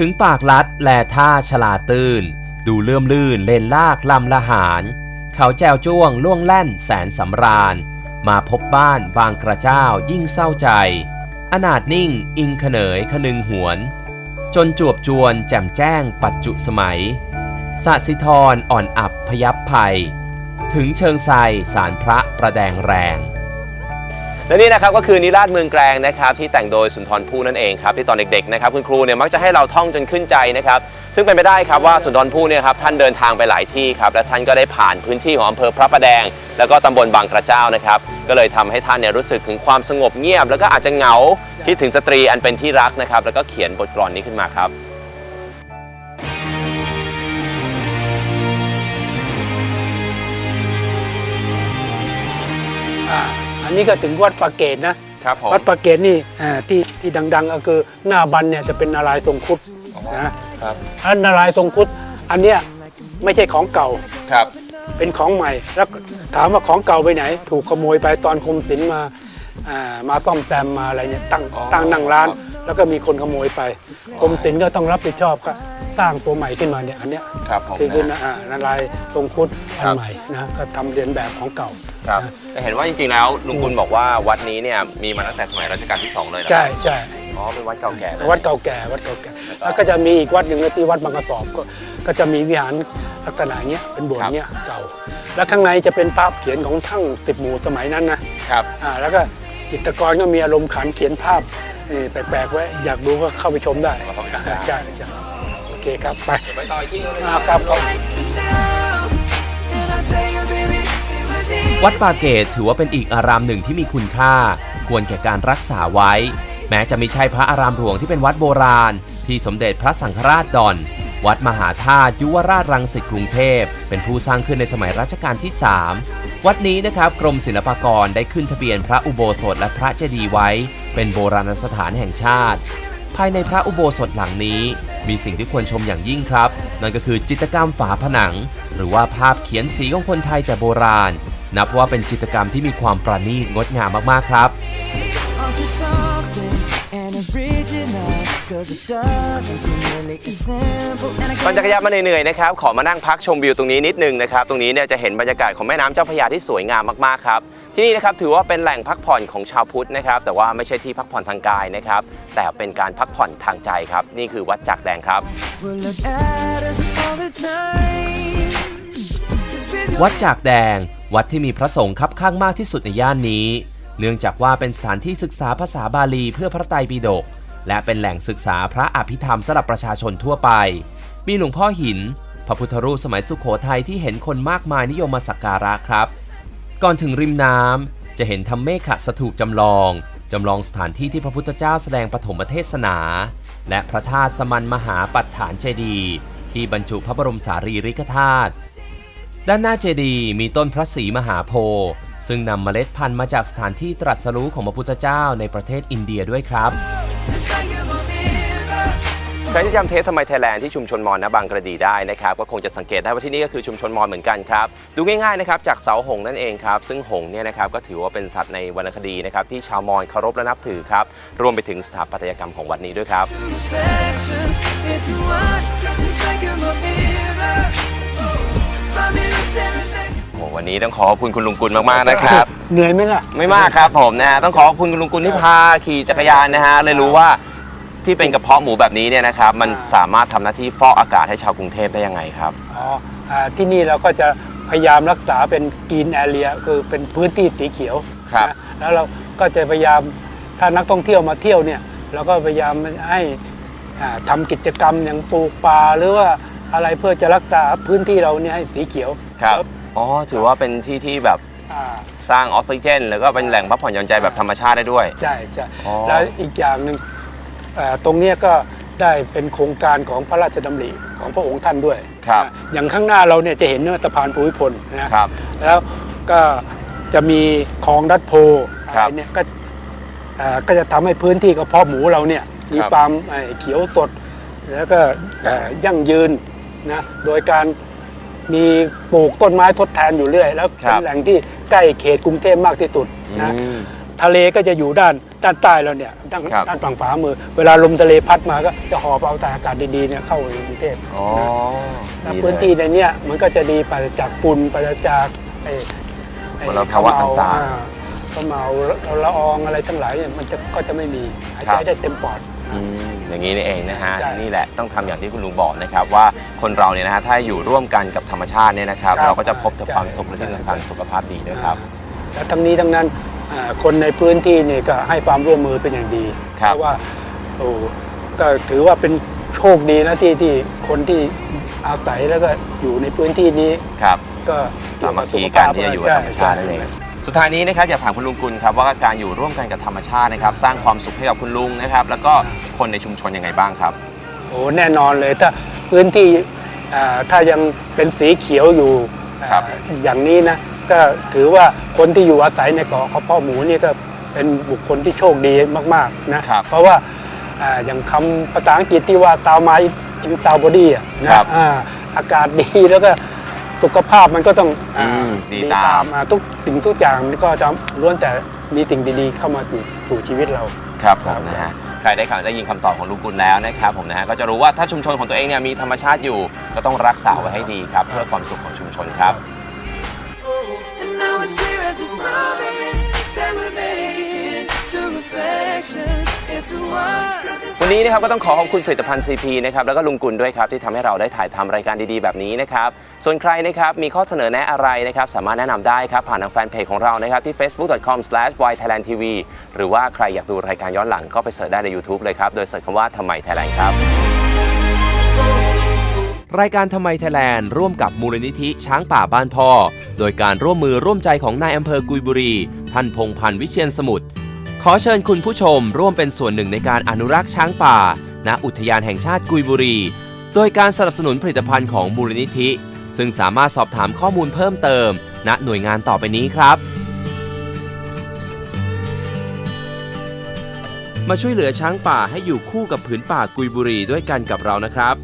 ถึงปากลัดแลท่าฉลาตื่น ดูเลื่อมลื่นเลนลากลำละหาร เขาแจวจ้วงล่วงแล่นแสนสำราญ มาพบบ้านบางกระเจ้ายิ่งเศร้าใจ อนาถนิ่งอิงเขนยขนึงหวน จนจวบจวนแจ่มแจ้งปัจจุสมัยสะสิทรอ่อนอับพยับภัย ถึงเชิงไทรสารพระประแดงแรง และนี่นะครับก็คือนิราศเมืองแกลงนะครับที่แต่งโดยสุนทรภู่นั่นเองครับที่ตอนเด็กๆนะครับคุณครูเนี่ยมักจะให้เราท่องจนขึ้นใจนะครับซึ่งเป็นไปได้ครับว่าสุนทรภู่เนี่ยครับท่านเดินทางไปหลายที่ครับและท่านก็ได้ผ่านพื้นที่ของอำเภอพระประแดง แล้วก็ตำบลบางกระเจ้านะครับก็เลยทำให้ท่านเนี่ยรู้สึกถึงความสงบเงียบ แล้วก็อาจจะเหงาคิดถึงสตรีอันเป็นที่รักนะครับแล้วก็เขียนบทกลอนนี้ขึ้นมาครับ อ่าอันนี้ก็ถึงวัดปากเกตนะครับผมวัดปากเกตนี่อ่าที่ที่ดังๆก็คือหน้าบันเนี่ยจะเป็นนารายณ์ทรงครุฑนะครับอันนารายณ์ทรงครุฑอันเนี้ยไม่ใช่ของเก่าครับ เป็นของใหม่แล้วถามว่าของเก่าไปไหน ถูกขโมยไปตอนกรมศิลป์มาอ่ามาซ่อมแซมมาอะไรเนี่ยตั้งอ๋อ ตั้งนั่งร้าน แล้วก็มีคนขโมยไปกรมศิลป์ก็ต้องรับผิดชอบก็สร้างตัวใหม่ขึ้นมาเนี่ยอันเนี้ย ครับผมที่ขึ้นอ่านารายณ์ทรงครุฑอัคนรับ ใหม่นะก็ทำเรียนแบบของเก่า ครับแต่เห็นว่าจริงๆแล้วลุงคุณบอกว่าวัดนี้เนี่ยมีมาตั้งแต่สมัยรัชกาลที่สองเลยนะใช่ใช่อ๋อเป็นวัดเก่าแก่เลยวัดเก่าแก่วัดเก่าแก่แล้วก็จะมีอีกวัดหนึ่งที่วัดบางกระสอบก็ก็จะมีวิหารลักษณะเนี้ยเป็นโบสถ์เนี้ยเก่า แล้วข้างในจะเป็นภาพเขียนของทั้งติดหมู่สมัยนั้นนะครับอ่าแล้วก็จิตรกรก็มีอารมณ์ขันเขียนภาพเอ่อแปลกๆไว้อยากดูก็เข้าไปชมได้อ๋อต้องไปดูใช่ใช่โอเคครับไปไปต่ออีกที่นึงเลยอ่าครับครับ วัดปาเกตถือว่าเป็นอีกอารามหนึ่งที่มีคุณค่า ควรแก่การรักษาไว้ แม้จะไม่ใช่พระอารามหลวงที่เป็นวัดโบราณ ที่สมเด็จพระสังฆราชดอนวัดมหาธาตุยุวราชรังสิตกรุงเทพ เป็นผู้สร้างขึ้นในสมัยรัชกาลที่ 3 วัดนี้นะครับกรมศิลปากรได้ขึ้นทะเบียนพระอุโบสถและพระเจดีย์ไว้ เป็นโบราณสถานแห่งชาติ ภายในพระอุโบสถหลังนี้ มีสิ่งที่ควรชมอย่างยิ่งครับ นั่นก็คือจิตรกรรมฝาผนัง หรือว่าภาพเขียนสีของคนไทยแต่โบราณ นับว่าเป็นจิตรกรรมที่มีความประณีตงดงามมากๆครับ onto something and original Cause it doesn't seem really as simple and I ก่อนจักรยานมาเหนื่อยๆนะครับ ขอมานั่งพักชมวิวตรงนี้นิดนึงนะครับ ตรงนี้เนี่ยจะเห็นบรรยากาศของแม่น้ำเจ้าพระยาที่สวยงามมากๆครับ ที่นี่นะครับถือว่าเป็นแหล่งพักผ่อนของชาวพุทธนะครับ แต่ว่าไม่ใช่ที่พักผ่อนทางกายนะครับ แต่เป็นการพักผ่อนทางใจครับ นี่คือวัดจากแดงครับ วัดจากแดง วัดที่มีพระสงฆ์คับข้างมากที่สุดในย่านนี้ เนื่องจากว่าเป็นสถานที่ศึกษาภาษาบาลีเพื่อพระไตรปิฎกและเป็นแหล่งศึกษาพระอภิธรรมสำหรับประชาชนทั่วไป มีหลวงพ่อหิน พระพุทธรูปสมัยสุขโขทัยที่เห็นคนมากมายนิยมมาสักการะครับ ก่อนถึงริมน้ำจะเห็นธรรมเมฆสถูปจำลอง จำลองสถานที่ที่พระพุทธเจ้าแสดงปฐมเทศนา และพระธาตุสมันมหาปัฏฐานเจดีย์ที่บรรจุพระบรมสารีริกธาตุ ด้านหน้าเจดีย์มีต้นพระศรีมหาโพธิ์ซึ่งนำเมล็ดพันธุ์มาจากสถานที่ตรัสรู้ของพระพุทธเจ้าในประเทศอินเดียด้วยครับใครที่จำเทปทำไมไทยแลนด์ที่ชุมชนมอญนะบางกระดีได้นะครับก็คงจะสังเกตได้ว่าที่นี่ก็คือชุมชนมอญเหมือนกันครับดูง่ายๆนะครับจากเสาหงนั่นเองครับซึ่งหงเนี่ยนะครับก็ถือว่าเป็นสัตว์ในวรรณคดีนะครับที่ชาวมอญเคารพและนับถือครับรวมไปถึงสถาปัตยกรรมของวัดนี้ด้วยครับ โอ้วันนี้ต้องขอขอบคุณคุณลุงกุลมากๆนะครับ เหนื่อยไหมล่ะ ไม่มากครับผมนะฮะต้องขอขอบคุณคุณลุงกุลที่พาขี่จักรยานนะฮะเลยรู้ว่าที่เป็นกระเพาะหมูแบบนี้เนี่ยนะครับ มันสามารถทำหน้าที่ฟอกอากาศให้ชาวกรุงเทพได้ยังไงครับ อ๋ออ่าที่นี่เราก็จะพยายามรักษาเป็นกรีนแอเรียคือเป็นพื้นที่สีเขียวครับนะแล้วเราก็จะพยายามถ้านักท่องเที่ยวมาเที่ยวเนี่ย เราก็พยายามให้อ่าทำากิจกรรมอย่างปลูกป่าหรือว่า อะไรเพื่อจะรักษาพื้นที่เราเนี่ยให้สีเขียวครับแล้วอ๋อ ถือว่าเป็นที่ที่แบบอ่าสร้างออกซิเจน แล้วก็เป็นแหล่งพักผ่อนหย่อนใจแบบธรรมชาติได้ด้วย ใช่ใช่อ๋อ แล้วอีกอย่างหนึ่งอ่าตรงเนี้ยก็ได้เป็นโครงการของพระราชดำริของพระองค์ท่านด้วยครับ นะอย่างข้างหน้าเราเนี่ยจะเห็นว่าสะพานภูมิพลนะ ครับ แล้วก็จะมีคลองรัดโพอะครัไรบเนี่ยก็อ่าก็จะทำให้พื้นที่กระเพาะหมูเราเนี่ยมีครับความเอ่อเขียวสด แล้วก็เอ่อยั่งยืน นะโดยการมีปลูกต้นไม้ทดแทนอยู่เรื่อย แล้วเป็นแหล่งที่ใกล้เขตกรุงเทพมากที่สุดนะอืมทะเลก็จะอยู่ด้านด้านใต้เราเนี่ยด้านครับ ด้านฝั่งขวามือ เวลาลมทะเลพัดมาก็จะหอบเอาแต่อากาศดีๆเนี่ยเข้ากรุงเทพอ๋อแล้วดีเลย พื้นที่ในเนี้ยมันก็จะดีปราศจากฝุ่นปราศจากไอ้ไอ้มลภาวะต่างๆอ่ขมเอาละอองอะไรทั้งหลายเนี่ยมันจะก็จะไม่มีหายครัใจบ ได้เต็มปอด อืม อย่างนี้นี่เองนะฮะใช่ นี่แหละต้องทำอย่างที่คุณลุงบอกนะครับว่าคนเราเนี่ยนะฮะถ้าอยู่ร่วมกันกับธรรมชาติเนี่ยนะครับครับเราก็จะพบแต่ใช่ความสุขและที่สำคัญใช่สุขภาพดีด้วยครับ แล้วทั้งนี้ทั้งนั้นอ่าคนในพื้นที่เนี่ยก็ให้ความร่วมมือเป็นอย่างดีครับเพราะว่าโอ้ก็ถือว่าเป็นโชคดีนะที่ที่คนที่อาศัยแล้วก็อยู่ในพื้นที่นี้ ครับ ก็สามัคคีกันที่จะอยู่กับธรรมชาตินั่นเองใสุดท้ายนี้นะครับอยากถามคุณลุงกุลครับว่าการอยู่ร่วมกันกับธรรมชาตินะครับสร้างความสุขให้กับคุณลุงนะครับ แล้วก็คนในชุมชนยังไงบ้างครับโอ้แน่นอนเลยถ้าพื้นที่อ่าถ้ายังเป็นสีเขียวอยู่อ่าครับ อย่างนี้นะก็ถือว่าคนที่อยู่อาศัยในเกาะข้าวพ่อหมูนี่ก็เป็นบุคคลที่โชคดีมากๆนะครับเพราะว่าอ่าอย่างคำภาษาอังกฤษที่ว่า sound mind in sound body อะนะครับ อ่าอากาศดีแล้วก็ สุขภาพมันก็ต้องอ่าอืมดีตาม อ่าทุกสิ่งทุกอย่างก็จะล้วนแต่มีสิ่งดีๆ เข้ามาสู่สู่ชีวิตเรา ครับผครัมบนะฮะใครได้ข่าวได้ยินคำตอบของลุงกุลแล้วนะครับผมนะฮะก็จะรู้ว่าถ้าชุมชนของตัวเองเนี่ยมีธรรมชาติอยู่ ก็ต้องรักษาไว้ให้ดีครับ เพื่อความสุขของชุมชนครับ And now it's clear as this promise that we're making to reflections into one. วันนี้นะครับก็ต้องขอขอบคุณผลิตภัณฑ์ CP นะครับแล้วก็ลุงกุลด้วยครับที่ทำให้เราได้ถ่ายทำรายการดีๆ แบบนี้นะครับส่วนใครนะครับมีข้อเสนอแนะอะไรนะครับสามารถแนะนำได้ครับผ่านทางแฟนเพจของเรานะครับที่ facebook.com/ythailandtv หรือว่าใครอยากดูรายการย้อนหลังก็ไปเสิร์ชได้ใน YouTube เลยครับโดยเสิร์ชคำว่าทำไมไทยแลนด์ครับ รายการทำไมไทยแลนด์ร่วมกับมูลนิธิช้างป่าบ้านพ่อ โดยการร่วมมือร่วมใจของนายอำเภอกุยบุรี ท่านพงพันธ์วิเชียนสมุทร ขอเชิญคุณผู้ชมร่วมเป็นส่วนหนึ่งในการอนุรักษ์ช้างป่า ณ อุทยานแห่งชาติกุยบุรี โดยการสนับสนุนผลิตภัณฑ์ของมูลนิธิ ซึ่งสามารถสอบถามข้อมูลเพิ่มเติม ณ หน่วยงานต่อไปนี้ครับ มาช่วยเหลือช้างป่าให้อยู่คู่กับผืนป่ากุยบุรีด้วยกันกับเรานะครับ